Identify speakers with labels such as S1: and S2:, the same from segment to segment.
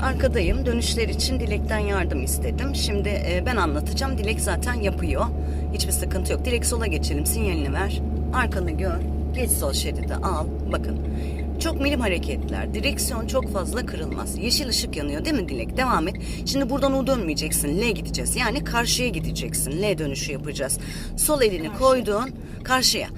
S1: Arkadayım. Dönüşler için Dilek'ten yardım istedim. Şimdi e, ben anlatacağım. Dilek zaten yapıyor. Hiçbir sıkıntı yok. Dilek sola geçelim. Sinyalini ver. Arkanı gör. Geç sol şeridi al. Bakın. Çok milim hareketler. Direksiyon çok fazla kırılmaz. Yeşil ışık yanıyor değil mi Dilek? Devam et. Şimdi buradan U dönmeyeceksin. L gideceğiz. Yani karşıya gideceksin. L dönüşü yapacağız. Sol elini koydun. Karşıya.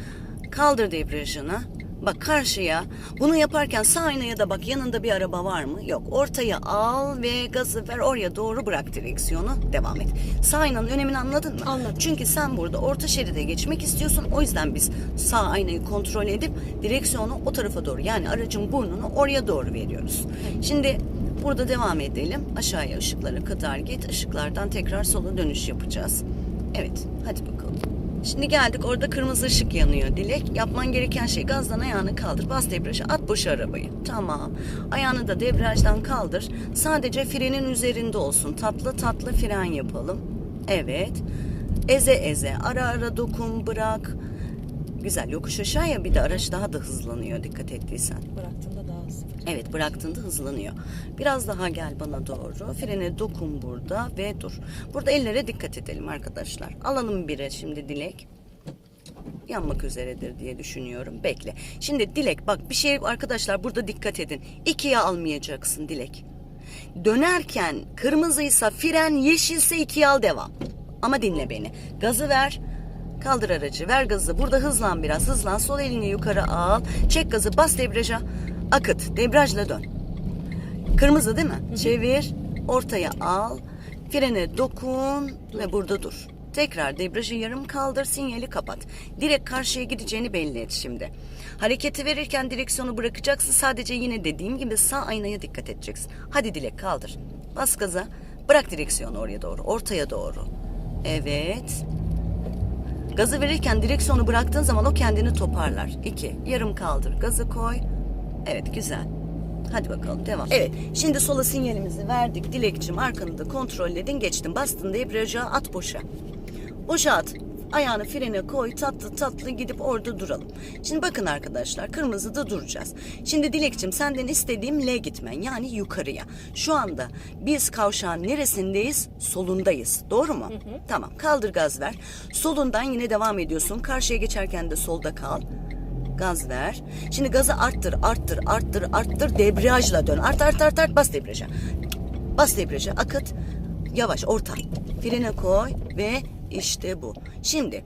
S1: Kaldır debriyajını. Bak karşıya. Bunu yaparken sağ aynaya da bak yanında bir araba var mı? Yok. Ortaya al ve gazı ver oraya doğru bırak direksiyonu. Devam et. Sağ aynanın önemini anladın mı?
S2: Anladım.
S1: Çünkü sen burada orta şeride geçmek istiyorsun. O yüzden biz sağ aynayı kontrol edip direksiyonu o tarafa doğru yani aracın burnunu oraya doğru veriyoruz. Şimdi burada devam edelim. Aşağıya ışıklara kadar git. Işıklardan tekrar sola dönüş yapacağız. Evet hadi bakalım. Şimdi geldik orada kırmızı ışık yanıyor Dilek. Yapman gereken şey gazdan ayağını kaldır. Bas debriyajı at boş arabayı. Tamam. Ayağını da debriyajdan kaldır. Sadece frenin üzerinde olsun. Tatlı tatlı fren yapalım. Evet. Eze eze ara ara dokun bırak. Güzel yokuş aşağıya bir de araç daha da hızlanıyor dikkat ettiysen.
S2: Bıraktığımda daha hızlı.
S1: Evet bıraktığında hızlanıyor. Biraz daha gel bana doğru. Frene dokun burada ve dur. Burada ellere dikkat edelim arkadaşlar. Alalım bire şimdi Dilek. Yanmak üzeredir diye düşünüyorum. Bekle. Şimdi Dilek bak bir şey arkadaşlar burada dikkat edin. İkiye almayacaksın Dilek. Dönerken kırmızıysa fren yeşilse ikiye al devam. Ama dinle beni. Gazı ver. Kaldır aracı. Ver gazı. Burada hızlan biraz. Hızlan. Sol elini yukarı al. Çek gazı. Bas debriyaja. Akıt. Debriyajla dön. Kırmızı değil mi? Çevir. Ortaya al. Frene dokun ve burada dur. Tekrar debriyajı yarım kaldır, sinyali kapat. Direkt karşıya gideceğini belli et şimdi. Hareketi verirken direksiyonu bırakacaksın. Sadece yine dediğim gibi sağ aynaya dikkat edeceksin. Hadi Dilek kaldır. Bas gaza. Bırak direksiyonu oraya doğru. Ortaya doğru. Evet. Gazı verirken direksiyonu bıraktığın zaman o kendini toparlar. İki. Yarım kaldır. Gazı koy. Evet güzel. Hadi bakalım devam. Evet şimdi sola sinyalimizi verdik. Dilekçim arkanı da kontrolledin geçtin. Bastın debriyaja at boşa. Boşa at. Ayağını frene koy tatlı tatlı gidip orada duralım. Şimdi bakın arkadaşlar kırmızıda duracağız. Şimdi Dilekçim senden istediğim L gitmen yani yukarıya. Şu anda biz kavşağın neresindeyiz? Solundayız. Doğru mu? Tamam kaldır gaz ver. Solundan yine devam ediyorsun. Karşıya geçerken de solda kal. Gaz ver. Şimdi gazı arttır, arttır, arttır, arttır. Debriyajla dön. Art, art, art, art. Bas debriyaja. Bas debriyaja. Akıt. Yavaş, orta. Frene koy ve işte bu. Şimdi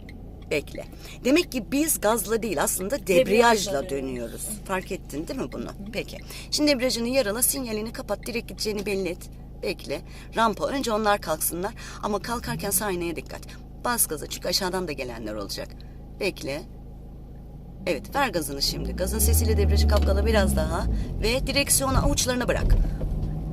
S1: bekle. Demek ki biz gazla değil aslında debriyajla dönüyoruz. Fark ettin değil mi bunu? Peki. Şimdi debriyajını yarala, sinyalini kapat, direkt gideceğini belli et. Bekle. Rampa. Önce onlar kalksınlar. Ama kalkarken sağ aynaya dikkat. Bas gaza çünkü aşağıdan da gelenler olacak. Bekle. Evet ver gazını şimdi. Gazın sesiyle debriyajı kapkala biraz daha. Ve direksiyonu avuçlarına bırak.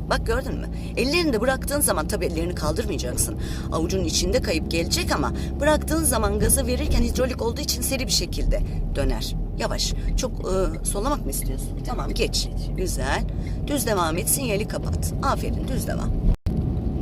S1: Bak gördün mü? Ellerini de bıraktığın zaman tabii ellerini kaldırmayacaksın. Avucun içinde kayıp gelecek ama bıraktığın zaman gazı verirken hidrolik olduğu için seri bir şekilde döner. Yavaş. Çok e, sollamak mı istiyorsun? Tamam geç. Güzel. Düz devam et. Sinyali kapat. Aferin düz devam.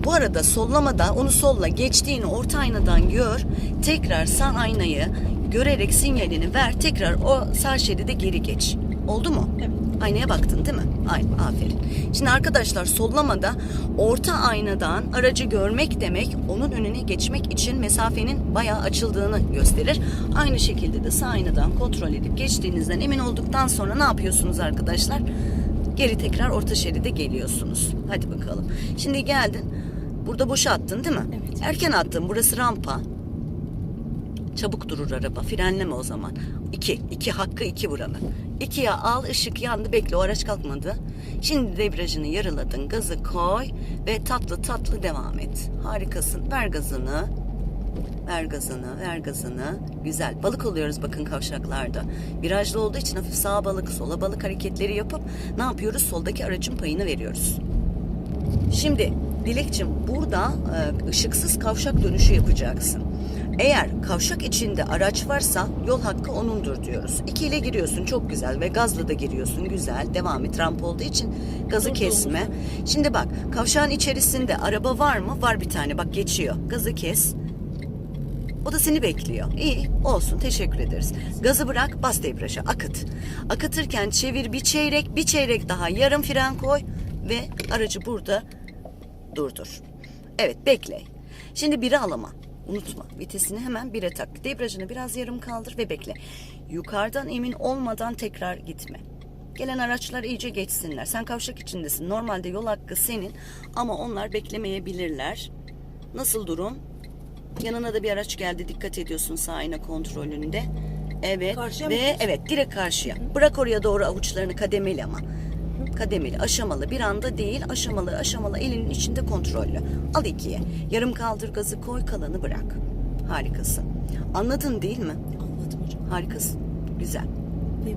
S1: Bu arada sollamada onu solla geçtiğini orta aynadan gör. Tekrar sağ aynayı görerek sinyalini ver. Tekrar o sağ şeride geri geç. Oldu mu?
S2: Evet.
S1: Aynaya baktın değil mi? Aynen aferin. Şimdi arkadaşlar sollamada orta aynadan aracı görmek demek onun önüne geçmek için mesafenin bayağı açıldığını gösterir. Aynı şekilde de sağ aynadan kontrol edip geçtiğinizden emin olduktan sonra ne yapıyorsunuz arkadaşlar? Geri tekrar orta şeride geliyorsunuz. Hadi bakalım. Şimdi geldin. Burada boşa attın değil mi?
S2: Evet.
S1: Erken attın. Burası rampa. Çabuk durur araba. Frenleme o zaman. İki. iki hakkı iki buranın. İkiye al. ışık yandı. Bekle o araç kalkmadı. Şimdi debriyajını yarıladın. Gazı koy. Ve tatlı tatlı devam et. Harikasın. Ver gazını. Ver gazını, ver gazını. Güzel. Balık oluyoruz bakın kavşaklarda. Virajlı olduğu için hafif sağa balık, sola balık hareketleri yapıp ne yapıyoruz? Soldaki aracın payını veriyoruz. Şimdi Dilekçim burada e, ışıksız kavşak dönüşü yapacaksın. Eğer kavşak içinde araç varsa yol hakkı onundur diyoruz. İki ile giriyorsun çok güzel ve gazla da giriyorsun güzel. Devam et ramp olduğu için gazı kesme. Şimdi bak kavşağın içerisinde araba var mı? Var bir tane bak geçiyor. Gazı kes. O da seni bekliyor. İyi olsun teşekkür ederiz. Gazı bırak bas debriyaja akıt. Akıtırken çevir bir çeyrek bir çeyrek daha yarım fren koy. ve aracı burada durdur. Evet bekle. Şimdi biri alama. Unutma vitesini hemen bire tak. Debriyajını biraz yarım kaldır ve bekle. Yukarıdan emin olmadan tekrar gitme. Gelen araçlar iyice geçsinler. Sen kavşak içindesin. Normalde yol hakkı senin ama onlar beklemeyebilirler. Nasıl durum? Yanına da bir araç geldi. Dikkat ediyorsun sağ ayna kontrolünde. Evet
S2: Karşıya
S1: ve evet direkt karşıya. Bırak oraya doğru avuçlarını kademeli ama. Kademeli, aşamalı. Bir anda değil, aşamalı, aşamalı. Elinin içinde kontrollü. Al ikiye. Yarım kaldır gazı koy, kalanı bırak. Harikasın. Anladın değil mi?
S2: Anladım hocam.
S1: Harikasın. Güzel.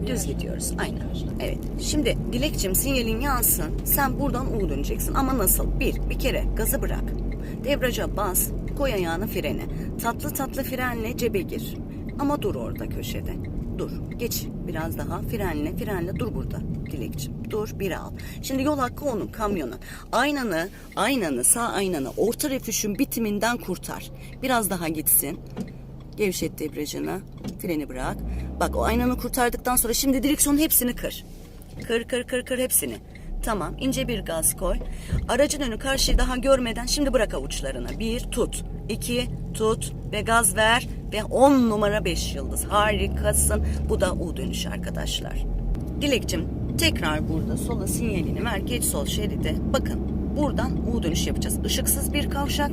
S1: Düz gidiyoruz. Aynen. Evet. Şimdi Dilekçim sinyalin yansın. Sen buradan U döneceksin. Ama nasıl? Bir, bir kere gazı bırak. Debriyaja bas. Koy ayağını frene. Tatlı tatlı frenle cebe gir. Ama dur orada köşede. Dur. Geç biraz daha. Frenle, frenle. Dur burada Dilekçim. Dur bir al. Şimdi yol hakkı onun kamyonun. Aynanı, aynanı, sağ aynanı orta refüjün bitiminden kurtar. Biraz daha gitsin. Gevşet debriyajını. Freni bırak. Bak o aynanı kurtardıktan sonra şimdi direksiyonun hepsini kır. Kır kır kır kır hepsini. Tamam ince bir gaz koy. Aracın önü karşıyı daha görmeden şimdi bırak avuçlarına. Bir tut. iki tut ve gaz ver. Ve on numara beş yıldız. Harikasın. Bu da U dönüşü arkadaşlar. Dilekçim tekrar burada sola sinyalini ver. Geç sol şeride. Bakın buradan U dönüş yapacağız. Işıksız bir kavşak.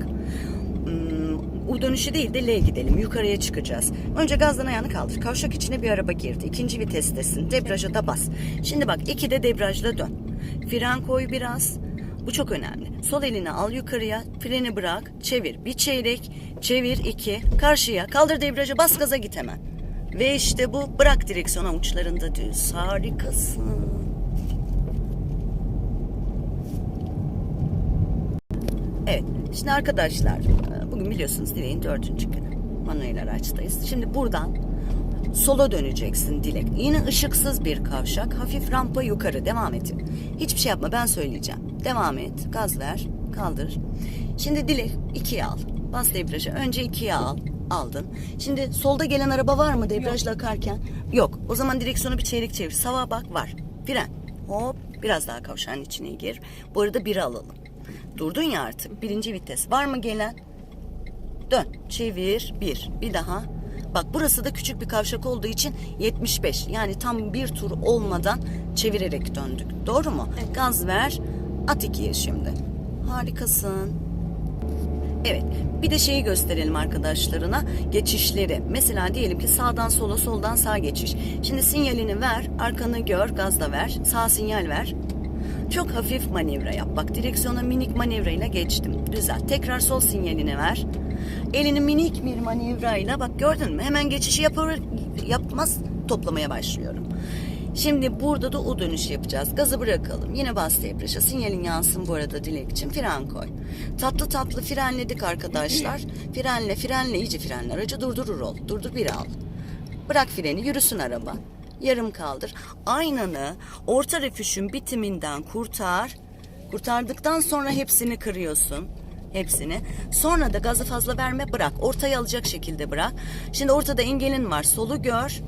S1: Hmm, U dönüşü değil de L gidelim. Yukarıya çıkacağız. Önce gazdan ayağını kaldır. Kavşak içine bir araba girdi. İkinci vitestesin. Debriyaja da bas. Şimdi bak iki de debriyajla dön. Fren koy biraz. Bu çok önemli. Sol elini al yukarıya. Freni bırak. Çevir. Bir çeyrek. Çevir iki. Karşıya. Kaldır debriyaja bas gaza git hemen. Ve işte bu. Bırak direksiyon avuçlarında düz. Harikasın. Evet. Şimdi arkadaşlar bugün biliyorsunuz Dilek'in dördüncü günü. Manuel araçtayız. Şimdi buradan sola döneceksin Dilek. Yine ışıksız bir kavşak. Hafif rampa yukarı. Devam et. Hiçbir şey yapma ben söyleyeceğim. Devam et. Gaz ver. Kaldır. Şimdi Dilek ikiye al. Bas debriyajı. Önce ikiye al. Aldın. Şimdi solda gelen araba var mı debriyajla akarken? Yok. O zaman direksiyonu bir çeyrek çevir. Sağa bak var. Fren. Hop. Biraz daha kavşağın içine gir. Bu arada biri alalım. Durdun ya artık. Birinci vites. Var mı gelen? Dön. Çevir. Bir. Bir daha. Bak burası da küçük bir kavşak olduğu için 75. Yani tam bir tur olmadan çevirerek döndük. Doğru mu? Gaz ver. At ikiye şimdi. Harikasın. Evet. Bir de şeyi gösterelim arkadaşlarına. Geçişleri. Mesela diyelim ki sağdan sola, soldan sağa geçiş. Şimdi sinyalini ver. Arkanı gör. Gazla ver. Sağ sinyal ver. Çok hafif manevra yap. Bak direksiyona minik manevrayla geçtim. Düzelt. Tekrar sol sinyalini ver. Elini minik bir manevrayla bak gördün mü? Hemen geçişi yapar, yapmaz toplamaya başlıyorum. Şimdi burada da U dönüşü yapacağız. Gazı bırakalım. Yine bas debriyaja. Sinyalin yansın bu arada Dilekçim. Fren koy. Tatlı tatlı frenledik arkadaşlar. Frenle frenle iyice frenle. Aracı durdurur ol. Durdur bir al. Bırak freni yürüsün araba. Yarım kaldır. Aynanı orta refüjün bitiminden kurtar. Kurtardıktan sonra hepsini kırıyorsun. Hepsini. Sonra da gazı fazla verme bırak. Ortaya alacak şekilde bırak. Şimdi ortada engelin var. Solu gör.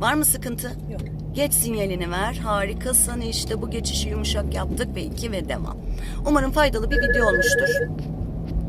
S1: Var mı sıkıntı?
S2: Yok.
S1: Geç sinyalini ver. Harikasın. İşte bu geçişi yumuşak yaptık ve iki ve devam. Umarım faydalı bir video olmuştur.